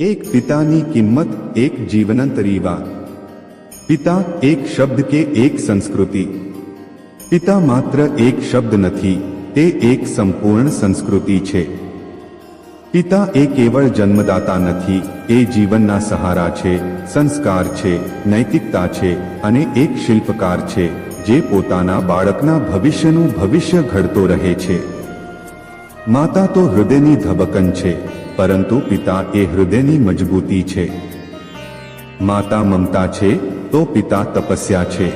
એક પિતાની કિંમત એક જીવનંતરી વાત પિતા એક શબ્દ કે એક સંસ્કૃતિ. પિતા માત્ર એક શબ્દ નથી, તે એક સંપૂર્ણ સંસ્કૃતિ છે. પિતા એ કેવળ જન્મદાતા નથી, એ જીવનના સહારા છે, સંસ્કાર છે, નૈતિકતા છે અને એક શિલ્પકાર છે, જે પોતાના બાળકના ભવિષ્યનું ભવિષ્ય ઘડતો રહે છે. માતા તો હૃદયની ધબકન છે પરંતુ પિતા એ હૃદયની મજબૂતી છે. માતા મમતા છે, તો પિતા તપસ્યા છે.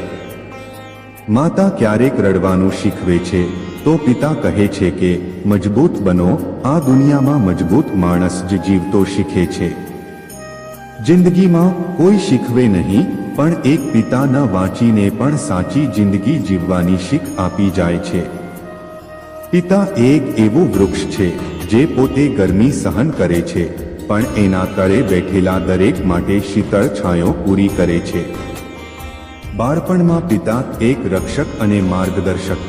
માતા ક્યારેક રડવાનું શીખવે છે, તો પિતા કહે છે કે, મજબૂત બનો, આ દુનિયામાં મજબૂત માણસ જ જીવતો શીખે છે. જિંદગીમાં કોઈ શીખવે નહીં, પણ એક પિતાના વાંચીને પણ સાચી જિંદગી જીવવાની શીખ આપી જાય છે. પિતા એક એવું વૃક્ષ છે જે પોતે ગરમી સહન કરે છે, પણ એના તળે બેઠેલા દરેક માટે શીતળ છાંયો પૂરી કરે છે. બાળપણમાં પિતા એક રક્ષક અને માર્ગદર્શક.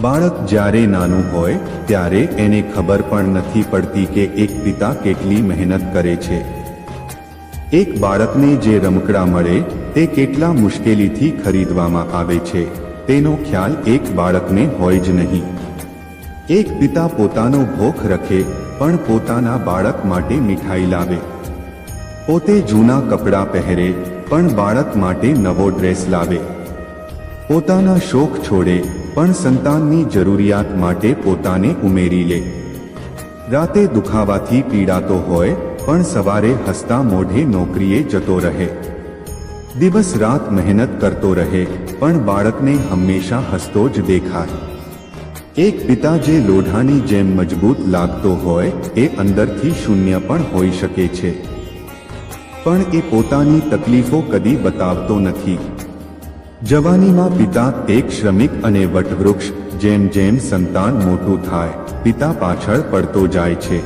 બાળક જ્યારે નાનું હોય, ત્યારે એને ખબર પણ નથી પડતી કે એક પિતા કેટલી મહેનત કરે છે. એક બાળકને જે રમકડા મળે, તે કેટલા મુશ્કેલીથી ખરીદવામાં આવે છે, તેનો ખ્યાલ એક બાળકને હોય જ નહીં. એક પિતા પોતાનો ભોખ રખે, પણ પોતાના બાળક માટે મીઠાઈ લાવે. પોતે જૂના કપડાં પહેરે, પણ બાળક માટે નવો ડ્રેસ લાવે. પોતાના શોખ છોડે, પણ સંતાનની જરૂરિયાત માટે પોતાને ઉમેરી લે. રાતે દુખાવાથી પીડાતો હોય, પણ સવારે હસતા મોઢે નોકરીએ જતો રહે. દિવસ રાત મહેનત કરતો રહે, પણ બાળકને હંમેશા હસતો જ દેખાય. એક પિતા જે લોઢાની જેમ મજબૂત લાગતો હોય, એ અંદરથી શૂન્ય પણ હોઈ શકે છે. પણ એ પોતાની તકલીફો કદી બતાવતો નથી. જવાનીમાં પિતા એક શ્રમિક અને વટવૃક્ષ, જેમ જેમ સંતાન મોટું થાય, પિતા પાછળ પડતો જાય છે.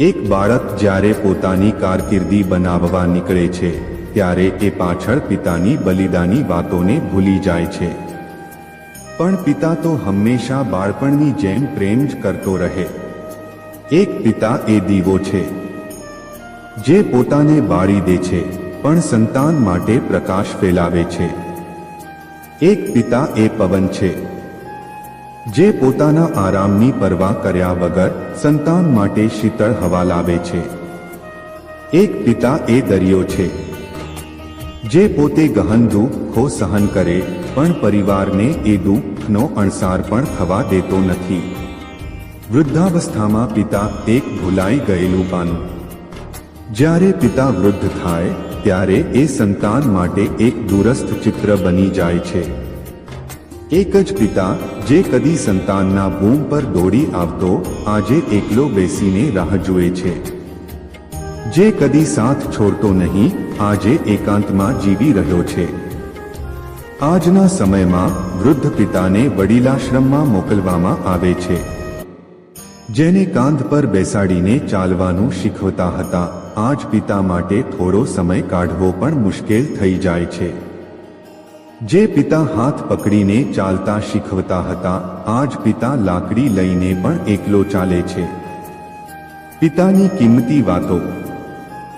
એક બાળક જ્યારે પોતાની કારકિર્દી બનાવવા નીકળે છે, ત્યારે એ પાછળ પિતાની બલિદાની વાતોને ભૂલી જાય છે. પણ પિતા તો હંમેશા બાળપણની જેમ પ્રેમ જ કરતો રહે. એક પિતા એ દીવો છે, જે પોતાને બાળી દે છે, પણ સંતાન માટે પ્રકાશ ફેલાવે છે. એક પિતા એ પવન છે, જે પોતાના આરામની પરવા કર્યા વગર સંતાન માટે શીતળ હવા લાવે છે. એક પિતા એ દરિયો છે, જે પોતે ગહન દુઃખો સહન કરે પણ પરિવારને એ દુઃખનો અણસાર પણ થવા દેતો નથી. વૃદ્ધાવસ્થામાં પિતા એક ભૂલાઈ ગયેલું પાનું. જ્યારે પિતા વૃદ્ધ થાય, ત્યારે એ સંતાન માટે એક દૂરસ્થ ચિત્ર બની જાય છે. એક જ પિતા જે કદી સંતાનના બૂમ પર દોડી આવતો, આજે એકલો બેસીને રાહ જુએ છે. જે કદી સાથ છોડતો નહીં, આજે એકાંતમાં જીવી રહ્યો છે. આજના સમયમાં વૃદ્ધ પિતાને વડીલાશ્રમમાં મોકલવામાં આવે છે. જેને કાંધ પર બેસાડીને ચાલવાનું શીખવતા હતા. આજ પિતા માટે થોડો સમય કાઢવો પણ મુશ્કેલ થઈ જાય છે. જે પિતા હાથ પકડીને ચાલતા શીખવતા હતા, આજ પિતા લાકડી લઈને પણ એકલો ચાલે છે. પિતાની કિંમતી વાતો.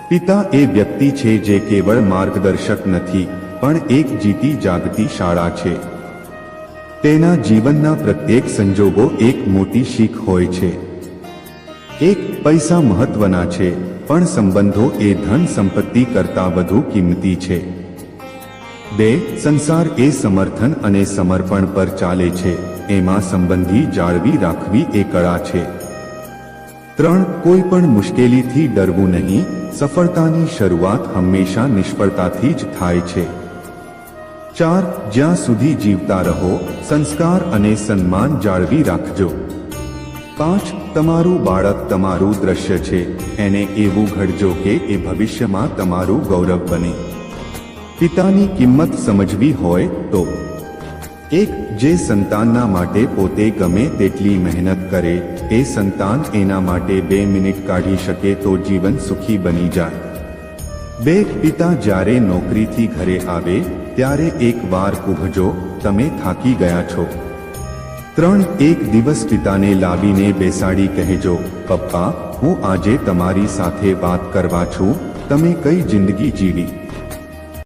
પિતા એ વ્યક્તિ છે જે કેવળ માર્ગદર્શક નથી. પણ એક જીતી જાગતી શાળા છે. તેના જીવનના પ્રત્યેક સંજોગો એક મોટી શીખ હોય છે. એક પૈસા મહત્વના છે, પણ સંબંધો એ ધન સંપત્તિ કરતાં વધુ કિંમતી છે. બે, સંસાર એ સમર્થન અને સમર્પણ પર ચાલે છે, એમાં સંબંધી જાળવી રાખવી એ કળા છે. ત્રણ, કોઈ પણ મુશ્કેલીથી ડરવું નહીં, સફળતાની શરૂઆત હંમેશા નિષ્ફળતાથી જ થાય છે. ચાર જ્યાં સુધી જીવતા રહો, સંસ્કાર અને સન્માન જાળવી રાખજો. પાંચ, તમારું બાળક તમારું દ્રશ્ય છે, એને એવું ઘડજો કે એ ભવિષ્યમાં તમારું ગૌરવ બને. પિતાની કિંમત સમજવી હોય તો. એક, જે સંતાનના માટે પોતે ગમે તેટલી મહેનત કરે, એ સંતાન એના માટે બે મિનિટ કાઢી શકે તો જીવન સુખી બની જાય. બે પિતા જ્યારે નોકરીથી ઘરે આવે, ત્યારે એક વાર કૂહજો તમે થાકી ગયા છો. ત્રણ એક દિવસ પિતાને લાવીને બેસાડી કહેજો, પપ્પા, હું આજે તમારી સાથે વાત કરવા છું. તમે કઈ જિંદગી જીવી?